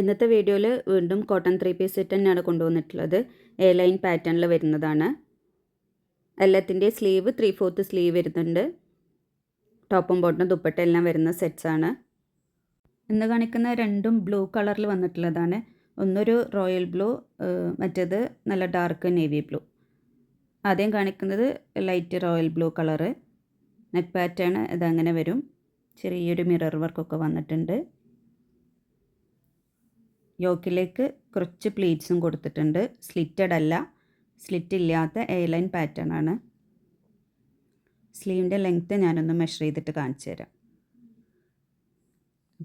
ഇന്നത്തെ വീഡിയോയിൽ വീണ്ടും കോട്ടൺ ത്രീ പീസ് സെറ്റ് തന്നെയാണ് കൊണ്ടുവന്നിട്ടുള്ളത്. എ ലൈൻ പാറ്റേണിൽ വരുന്നതാണ്. എല്ലാത്തിന്റെ സ്ലീവ് ത്രീ ഫോർത്ത് സ്ലീവ് വരുന്നുണ്ട് ടോപ്പും ബോട്ടും ദുപ്പട്ട എല്ലാം വരുന്ന സെറ്റ്സാണ് ഇന്ന് കാണിക്കുന്ന രണ്ടും ബ്ലൂ കളറിൽ വന്നിട്ടുള്ളതാണ്. ഒന്നൊരു റോയൽ ബ്ലൂ മറ്റേത് നല്ല ഡാർക്ക് നേവി ബ്ലൂ ആദ്യം കാണിക്കുന്നത് light royal blue colour neck pattern ഇതങ്ങനെ വരും. ചെറിയൊരു മിറർ വർക്കൊക്കെ വന്നിട്ടുണ്ട്. യോക്കിലേക്ക് കുറച്ച് പ്ലീറ്റ്സും കൊടുത്തിട്ടുണ്ട്. സ്ലിറ്റഡ് അല്ല. സ്ലിറ്റ് ഇല്ലാത്ത എ ലൈൻ പാറ്റേൺ ആണ്. സ്ലീവിന്റെ ലെങ്ത്ത് ഞാനൊന്ന് മെഷർ ചെയ്തിട്ട് കാണിച്ചു തരാം.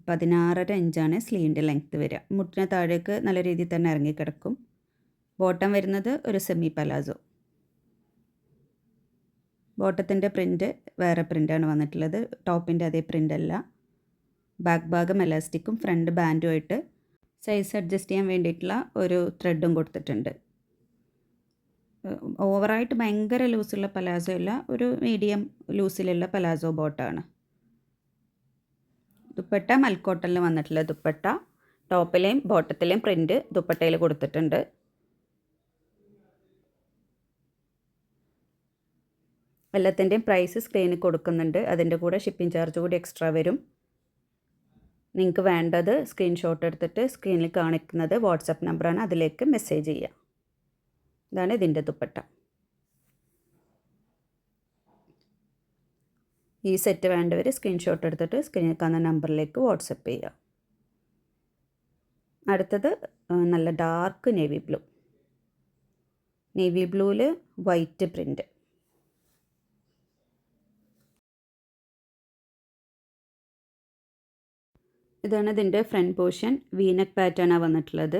പതിനാറര ഇഞ്ചാണ് സ്ലീവിന്റെ ലെങ്ത്ത് വരിക. മുട്ടിന് താഴേക്ക് നല്ല രീതിയിൽ തന്നെ ഇറങ്ങിക്കിടക്കും ബോട്ടം വരുന്നത് ഒരു സെമി പലാസോ ബോട്ടത്തിന്റെ പ്രിന്റ് വേറെ പ്രിന്റാണ് വന്നിട്ടുള്ളത്. ടോപ്പിന്റെ അതേ പ്രിന്റ് അല്ല. ബാക്ക് ഭാഗം എലാസ്റ്റിക്കും ഫ്രണ്ട് ബാൻഡുമായിട്ട് സൈസ് അഡ്ജസ്റ്റ് ചെയ്യാൻ വേണ്ടിയിട്ടുള്ള ഒരു ത്രെഡും കൊടുത്തിട്ടുണ്ട്. ഓവറായിട്ട് ഭയങ്കര ലൂസുള്ള പലാസോ അല്ല ഒരു മീഡിയം ലൂസിലുള്ള പലാസോ ബോട്ടാണ് ദുപ്പട്ട മൽക്കോട്ടലിൽ വന്നിട്ടുള്ള ദുപ്പട്ട ടോപ്പിലെയും ബോട്ടത്തിലെയും പ്രിന്റ് ദുപ്പട്ടയിൽ കൊടുത്തിട്ടുണ്ട്. എല്ലാത്തിന്റെയും പ്രൈസ് സ്ക്രീനിൽ കൊടുക്കുന്നുണ്ട്. അതിന്റെ കൂടെ ഷിപ്പിംഗ് ചാർജ് കൂടി എക്സ്ട്രാ വരും. നിങ്ങൾക്ക് വേണ്ടത് സ്ക്രീൻഷോട്ട് എടുത്തിട്ട് സ്ക്രീനിൽ കാണിക്കുന്നത് വാട്സപ്പ് നമ്പറാണ് അതിലേക്ക് മെസ്സേജ് ചെയ്യുക. ഇതാണ് ഇതിന്റെ ദുപ്പട്ട. ഈ സെറ്റ് വേണ്ടവർ സ്ക്രീൻഷോട്ട് എടുത്തിട്ട് സ്ക്രീനിൽ കാണുന്ന നമ്പറിലേക്ക് വാട്സപ്പ് ചെയ്യുക. അടുത്തത് നല്ല ഡാർക്ക് നേവി ബ്ലൂ നേവി ബ്ലൂവിൽ വൈറ്റ് പ്രിന്റ് ഇതാണ് ഇതിന്റെ ഫ്രണ്ട് പോർഷൻ. വീനക്ക് പാറ്റേണാണ് വന്നിട്ടുള്ളത്.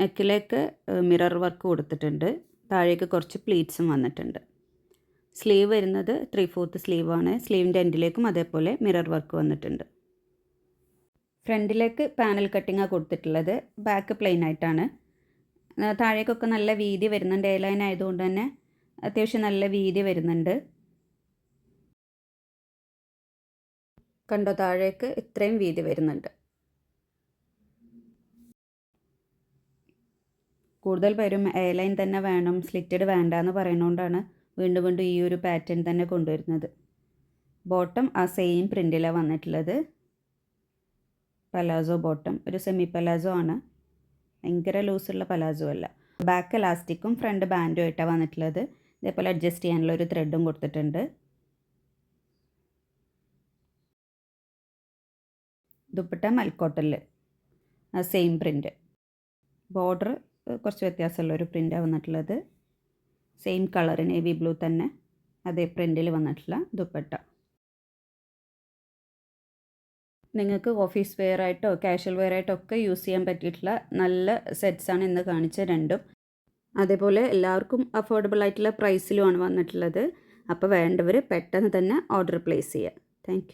നെക്കിലേക്ക് മിറർ വർക്ക് കൊടുത്തിട്ടുണ്ട്. താഴേക്ക് കുറച്ച് പ്ലീറ്റ്സും വന്നിട്ടുണ്ട്. സ്ലീവ് വരുന്നത് ത്രീ ഫോർത്ത് സ്ലീവാണ് സ്ലീവിന്റെ എൻഡിലേക്കും അതേപോലെ മിറർ വർക്ക് വന്നിട്ടുണ്ട്. ഫ്രണ്ടിലേക്ക് പാനൽ കട്ടിങ്ങാണ് കൊടുത്തിട്ടുള്ളത്. ബാക്ക് പ്ലെയിൻ ആയിട്ടാണ്. താഴേക്കൊക്കെ നല്ല വീതി വരുന്നുണ്ട്. എ ലൈൻ ആയതുകൊണ്ട് തന്നെ അത്യാവശ്യം നല്ല വീതി വരുന്നുണ്ട്. കണ്ടോ താഴേക്ക് ഇത്രയും വീതി വരുന്നുണ്ട്. കൂടുതൽ പേരും എ ലൈൻ തന്നെ വേണം സ്ലിറ്റഡ് വേണ്ട എന്ന് പറയുന്നതുകൊണ്ടാണ് വീണ്ടും വീണ്ടും ഈ ഒരു പാറ്റേൺ തന്നെ കൊണ്ടുവരുന്നത്. ബോട്ടം ആ സെയിം പ്രിന്റിലാണ് വന്നിട്ടുള്ളത്. പലാസോ ബോട്ടം ഒരു സെമി പലാസോ ആണ്. ഭയങ്കര ലൂസുള്ള പലാസോ അല്ല. ബാക്ക് എലാസ്റ്റിക്കും ഫ്രണ്ട് ബാൻഡും ആയിട്ടാണ് വന്നിട്ടുള്ളത്. ഇതേപോലെ അഡ്ജസ്റ്റ് ചെയ്യാനുള്ള ഒരു ത്രെഡും കൊടുത്തിട്ടുണ്ട്. ദുപ്പട്ട മൽക്കോട്ടൽ സെയിം പ്രിന്റ് ബോർഡർ കുറച്ച് വ്യത്യാസമുള്ള ഒരു പ്രിന്റാണ് വന്നിട്ടുള്ളത്. സെയിം കളർ നേവി ബ്ലൂ തന്നെ അതേ പ്രിന്റിൽ വന്നിട്ടുള്ള ദുപ്പട്ട. നിങ്ങൾക്ക് ഓഫീസ് വെയർ ആയിട്ടോ കാഷ്വൽ വെയർ ആയിട്ടോ ഒക്കെ യൂസ് ചെയ്യാൻ പറ്റിയിട്ടുള്ള നല്ല സെറ്റ്സാണ് ഇന്ന് കാണിച്ച രണ്ടും. അതേപോലെ എല്ലാവർക്കും അഫോർഡബിൾ ആയിട്ടുള്ള പ്രൈസിലുമാണ് വന്നിട്ടുള്ളത്. അപ്പോൾ വേണ്ടവർ പെട്ടെന്ന് തന്നെ ഓർഡർ പ്ലേസ് ചെയ്യുക താങ്ക്